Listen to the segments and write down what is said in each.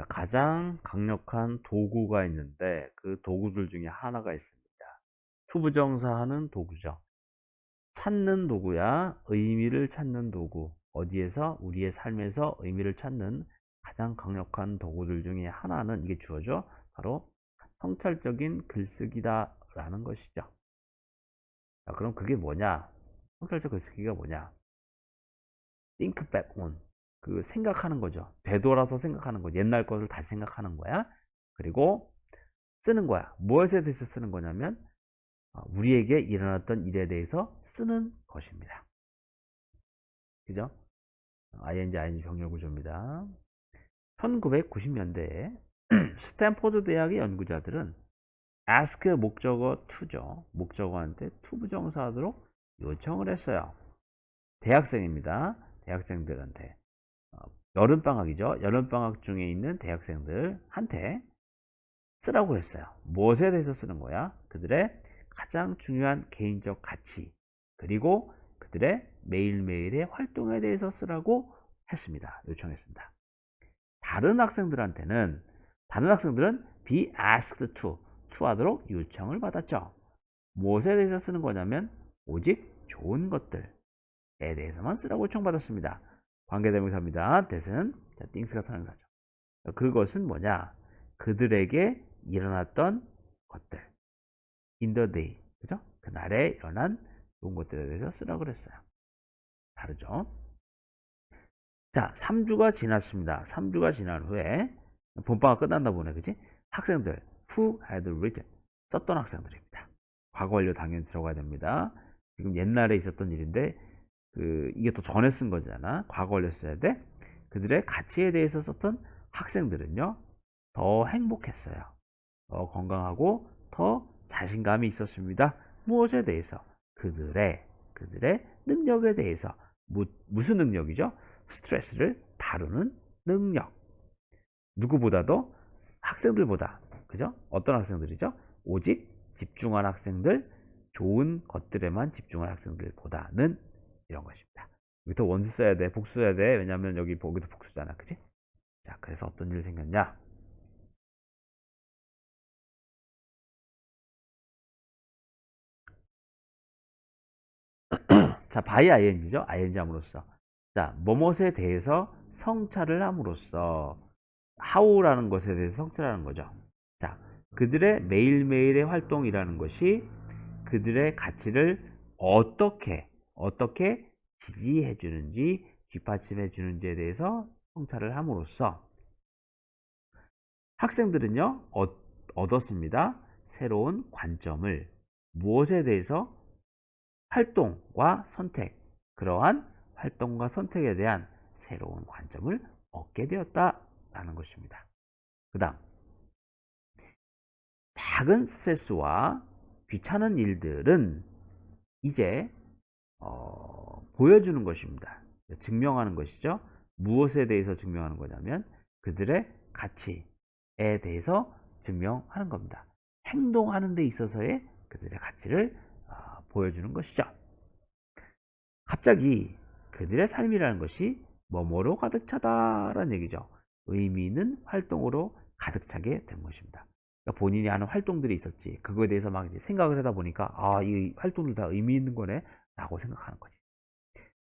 자, 가장 강력한 도구가 있는데 그 도구들 중에 하나가 있습니다. 투부정사하는 도구죠. 찾는 도구야 의미를 찾는 도구. 어디에서 우리의 삶에서 의미를 찾는 가장 강력한 도구들 중에 하나는 이게 주어져 바로 성찰적인 글쓰기다 라는 것이죠. 자, 그럼 그게 뭐냐? 성찰적 글쓰기가 뭐냐? think back on. 그 생각하는 거죠. 되돌아서 생각하는 거. 옛날 것을 다시 생각하는 거야. 그리고 쓰는 거야. 무엇에 대해서 쓰는 거냐면 어, 우리에게 일어났던 일에 대해서 쓰는 것입니다. 그죠? ing, ing 병렬 구조입니다. 1990년대에 스탠포드 대학의 연구자들은 ask 목적어 to죠. 목적어한테 to 부정사하도록 요청을 했어요. 대학생입니다. 대학생들한테. 어, 여름방학이죠. 여름방학 중에 있는 대학생들한테 쓰라고 했어요. 무엇에 대해서 쓰는 거야? 그들의 가장 중요한 개인적 가치, 그리고 그들의 매일매일의 활동에 대해서 쓰라고 했습니다. 요청했습니다. 다른 학생들한테는, 다른 학생들은 be asked to, to 하도록 요청을 받았죠. 무엇에 대해서 쓰는 거냐면, 오직 좋은 것들에 대해서만 쓰라고 요청받았습니다. 관계대명사입니다. 대신 자, 띵스가 선행사죠. 그것은 뭐냐? 그들에게 일어났던 것들. in the day. 그죠? 그날에 일어난 좋은 것들에 대해서 쓰라고 그랬어요. 다르죠? 자, 3주가 지났습니다. 3주가 지난 후에 본방학 끝난다 보네. 그지? 학생들 who had written 썼던 학생들입니다. 과거 완료 당연히 들어가야 됩니다. 지금 옛날에 있었던 일인데 그 이게 또 전에 쓴 거잖아. 과거 써야 돼. 그들의 가치에 대해서 썼던 학생들은요. 더 행복했어요. 더 건강하고 더 자신감이 있었습니다. 무엇에 대해서? 그들의 그들의 능력에 대해서 무, 무슨 능력이죠? 스트레스를 다루는 능력. 누구보다도 학생들보다 그죠? 어떤 학생들이죠? 오직 집중한 학생들, 좋은 것들에만 집중한 학생들보다는 이런 것입니다. 여기도 원수 써야 돼, 복수 써야 돼. 왜냐하면 여기 여기도 복수잖아, 그지? 자, 그래서 어떤 일이 생겼냐? 자, by ing죠. ing 함으로써. 자, 뭐뭇에 대해서 성찰을 함으로써 how라는 것에 대해서 성찰하는 거죠. 자, 그들의 매일매일의 활동이라는 것이 그들의 가치를 어떻게 어떻게 지지해 주는지 뒷받침해 주는지에 대해서 성찰을 함으로써 학생들은요 얻었습니다. 새로운 관점을 무엇에 대해서 활동과 선택, 그러한 활동과 선택에 대한 새로운 관점을 얻게 되었다라는 것입니다. 그 다음, 작은 스트레스와 귀찮은 일들은 이제 어, 보여주는 것입니다. 증명하는 것이죠. 무엇에 대해서 증명하는 거냐면 그들의 가치에 대해서 증명하는 겁니다. 행동하는 데 있어서의 그들의 가치를 보여주는 것이죠. 갑자기 그들의 삶이라는 것이 뭐뭐로 가득 차다라는 얘기죠. 의미 있는 활동으로 가득 차게 된 것입니다. 그러니까 본인이 하는 활동들이 있었지. 그거에 대해서 막 이제 생각을 하다 보니까 아, 이 활동들 다 의미 있는 거네 라고 생각하는 거지.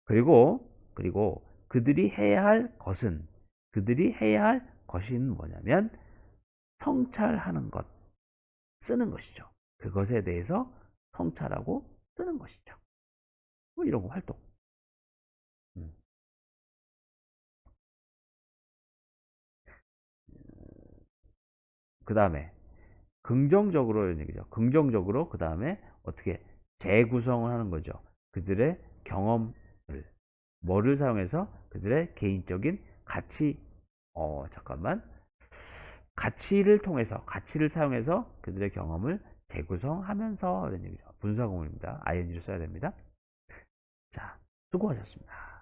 그리고 그리고 그들이 해야 할 것은 그들이 해야 할 것이 뭐냐면 성찰하는 것, 쓰는 것이죠. 그것에 대해서 성찰하고 쓰는 것이죠. 뭐 이런 거 활동. 음. 그 다음에 긍정적으로 이런 얘기죠. 긍정적으로 그 다음에 어떻게 재구성을 하는 거죠. 그들의 경험을 뭐를 사용해서 그들의 개인적인 가치 어 잠깐만 가치를 통해서 가치를 사용해서 그들의 경험을 재구성하면서 이런 얘기죠. 분사구문입니다. ing를 써야 됩니다. 자, 수고하셨습니다.